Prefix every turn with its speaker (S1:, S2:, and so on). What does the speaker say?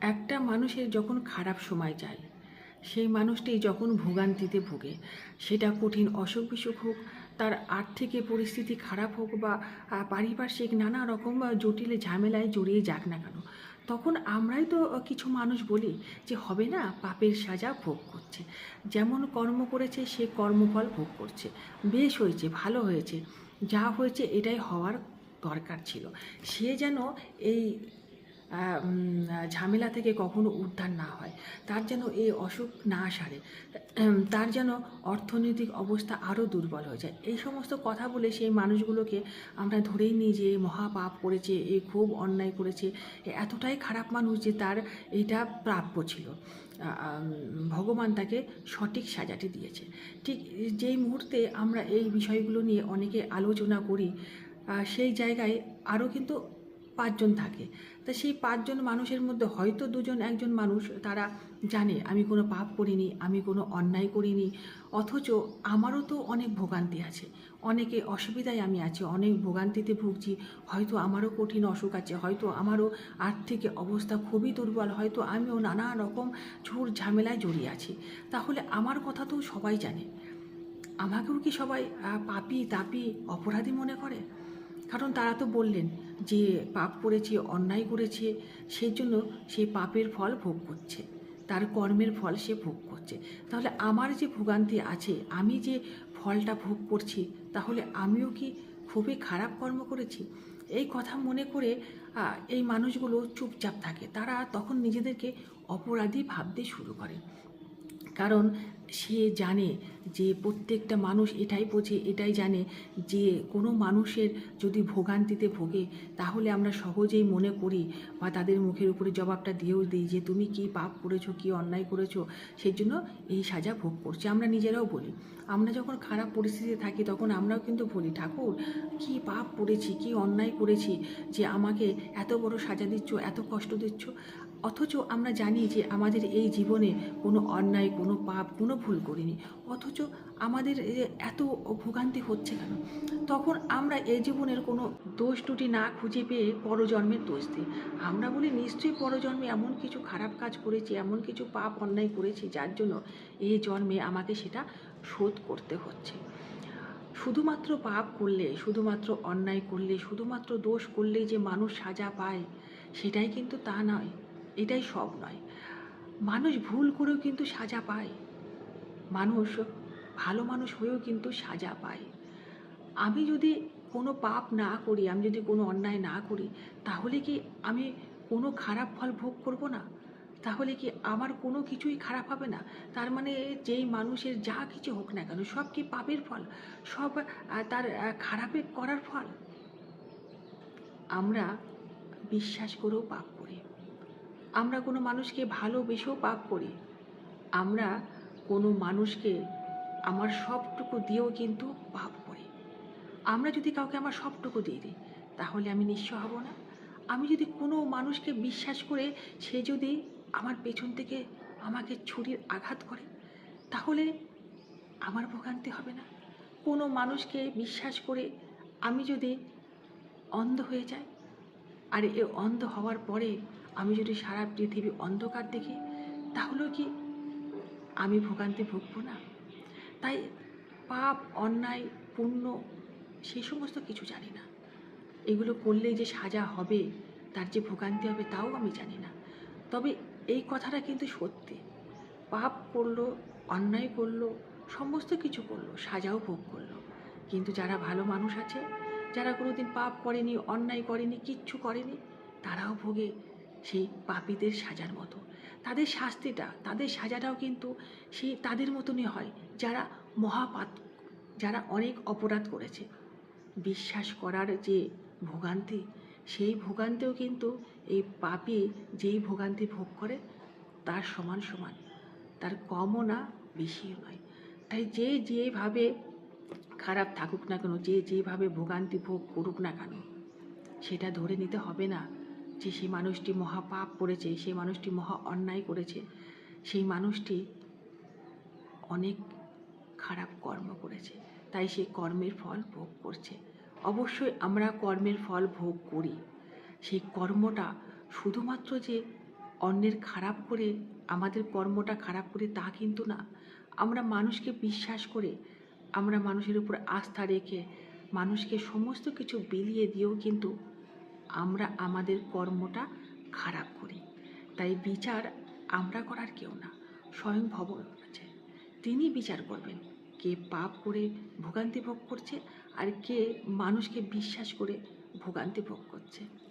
S1: একটা মানুষের যখন খারাপ সময় যায়, সেই মানুষটি যখন ভোগান্তিতে ভোগে, সেটা কঠিন অসুখ বিসুখ হোক, তার আর্থিক পরিস্থিতি খারাপ হোক বা পারিপার্শ্বিক নানা রকম জটিল ঝামেলায় জড়িয়ে যাক না কেন, তখন আমরাই তো কিছু মানুষ বলি যে, হবে না, পাপের সাজা ভোগ করছে। যেমন কর্ম করেছে, সে কর্মফল ভোগ করছে। বেশ হয়েছে, ভালো হয়েছে। যা হয়েছে, এটাই হওয়ার দরকার ছিল। সে যেন এই ঝামেলা থেকে কখনো উদ্ধার না হয়। তার যেন এই অসুখ না সারে তার যেন অর্থনৈতিক অবস্থা আরও দুর্বল হয়ে যায়। এই সমস্ত কথা বলে সেই মানুষগুলোকে আমরা ধরেই নিই যে, মহাপাপ করেছে, এ খুব অন্যায় করেছে এতটাই খারাপ মানুষ যে তার এটা প্রাপ্য ছিল। ভগবান তাকে সঠিক সাজাটি দিয়েছে। ঠিক যেই মুহূর্তে আমরা এই বিষয়গুলো নিয়ে অনেকে আলোচনা করি সেই জায়গায় আরও কিন্তু পাঁচজন থাকে। তা সেই পাঁচজন মানুষের মধ্যে হয়তো দুজন, একজন মানুষ তারা জানে, আমি কোনো পাপ করিনি, আমি কোনো অন্যায় করিনি, অথচ আমারও তো অনেক ভোগান্তি আছে, অনেকে অসুবিধায় আমি আছি, অনেক ভোগান্তিতে ভুগছি, হয়তো আমারও কঠিন অসুখ আছে, হয়তো আমারও আর্থিক অবস্থা খুবই দুর্বল, হয়তো আমিও নানা রকম ঝুর ঝামেলায় জড়িয়ে আছি। তাহলে আমার কথা তো সবাই জানে। আমাকেও কি সবাই পাপি তাপি অপরাধী মনে করে? কারণ তারা তো বললেন যে পাপ করেছে, অন্যায় করেছে, সেই জন্য সেই পাপের ফল ভোগ করছে। তার কর্মের ফল সে ভোগ করছে। তাহলে আমার যে ভোগান্তি আছে, আমি যে ফলটা ভোগ করছি, তাহলে আমিও কি খুবই খারাপ কর্ম করেছি? এই কথা মনে করে এই মানুষগুলো চুপচাপ থাকে। তারা তখন নিজেদেরকে অপরাধী ভাবতে শুরু করে। কারণ সে জানে যে প্রত্যেকটা মানুষ এটাই বোঝে, এটাই জানে যে কোনো মানুষের যদি ভোগান্তিতে ভোগে, তাহলে আমরা সহজেই মনে করি বা তাদের মুখের উপরে জবাবটা দিয়েও দিই যে তুমি কি পাপ করেছ, কি অন্যায় করেছ, সেই জন্য এই সাজা ভোগ করছে। আমরা নিজেরাও বলি। আমরা যখন খারাপ পরিস্থিতিতে থাকি, তখন আমরাও কিন্তু বলি, ঠাকুর, কি পাপ করেছি, কি অন্যায় করেছি যে আমাকে এত বড় সাজা দিচ্ছ, এত কষ্ট দিচ্ছ? অথচ আমরা জানি যে আমাদের এই জীবনে কোনো অন্যায়, কোনো পাপ, কোনো ভুল করিনি। অথচ আমাদের এত ভোগান্তি হচ্ছে কেন? তখন আমরা এই জীবনের কোনো দোষ ত্রুটি না খুঁজে পেয়ে পরজন্মের দোষ দিই। আমরা বলি, নিশ্চয়ই পরজন্মে এমন কিছু খারাপ কাজ করেছি, এমন কিছু পাপ অন্যায় করেছি, যার জন্য এই জন্মে আমাকে সেটা শোধ করতে হচ্ছে। শুধুমাত্র পাপ করলে, শুধুমাত্র অন্যায় করলে, শুধুমাত্র দোষ করলেই যে মানুষ সাজা পায়, সেটাই কিন্তু তা নয়। এটাই সব নয়। মানুষ ভুল করেও কিন্তু সাজা পায়। মানুষ ভালো মানুষ হয়েও কিন্তু সাজা পায়। আমি যদি কোনো পাপ না করি, আমি যদি কোনো অন্যায় না করি, তাহলে কি আমি কোনো খারাপ ফল ভোগ করব না? তাহলে কি আমার কোনো কিছুই খারাপ হবে না? তার মানে যেই মানুষের যা কিছু হোক না কেন, সব কি পাপের ফল? সব তার খারাপে করার ফল? আমরা বিশ্বাস করেও পাপ করি। আমরা কোনো মানুষকে ভালোবেসেও পাপ করি। আমরা কোনো মানুষকে আমার সবটুকু দিয়েও কিন্তু পাপ করি। আমরা যদি কাউকে আমার সবটুকু দিয়ে দিই, তাহলে আমি নিঃস্ব হব না। আমি যদি কোনো মানুষকে বিশ্বাস করে সে যদি আমার পেছন থেকে আমাকে ছুরির আঘাত করে, তাহলে আমার ভোগান্তি হবে না। কোনো মানুষকে বিশ্বাস করে আমি যদি অন্ধ হয়ে যাই, আর এ অন্ধ হওয়ার পরে আমি যদি সারা পৃথিবী অন্ধকার দেখি তাহলেও কি আমি ভোগান্তি ভুগব না? তাই পাপ, অন্যায়, পুণ্য সেই সমস্ত কিছু জানি না। এগুলো করলেই যে সাজা হবে, তার যে ভোগান্তি হবে তাও আমি জানি না। তবে এই কথাটা কিন্তু সত্যি। পাপ করল, অন্যায় করল, সমস্ত কিছু করল, সাজাও ভোগ করল। কিন্তু যারা ভালো মানুষ আছে, যারা কোনোদিন পাপ করেনি, অন্যায় করেনি, কিচ্ছু করেনি, তারাও ভোগে। সেই পাপীদের সাজার মতো। তাদের শাস্তিটা, তাদের সাজাটাও কিন্তু সেই তাদের মতনই হয়। যারা মহাপাত যারা অনেক অপরাধ করেছে। বিশ্বাস করার যে ভোগান্তি, সেই ভোগান্তিও কিন্তু এই পাপি যেই ভোগান্তি ভোগ করে, তার সমান সমান। তার কমও না, বেশিও নয়। তাই যে যেভাবে খারাপ থাকুক না কেন, যে যেভাবে ভোগান্তি ভোগ করুক না কেন, সেটা ধরে নিতে হবে না। যে সেই মানুষটি মহা পাপ করেছে, সেই মানুষটি মহা অন্যায় করেছে, সেই মানুষটি অনেক খারাপ কর্ম করেছে, তাই সে কর্মের ফল ভোগ করছে। অবশ্যই আমরা কর্মের ফল ভোগ করি। সেই কর্মটা শুধুমাত্র যে অন্যের খারাপ করে, আমাদের কর্মটা খারাপ করে তা কিন্তু না। আমরা মানুষকে বিশ্বাস করে, আমরা মানুষের উপর আস্থা রেখে, মানুষকে সমস্ত কিছু বিলিয়ে দিয়েও কিন্তু আমরা আমাদের কর্মটা খারাপ করি। তাই বিচার আমরা করার কেউ না, স্বয়ং ভগবান আছে। তিনি বিচার করবেন, কে পাপ করে ভোগান্তি ভোগ করছে আর কে মানুষকে বিশ্বাস করে ভোগান্তি ভোগ করছে।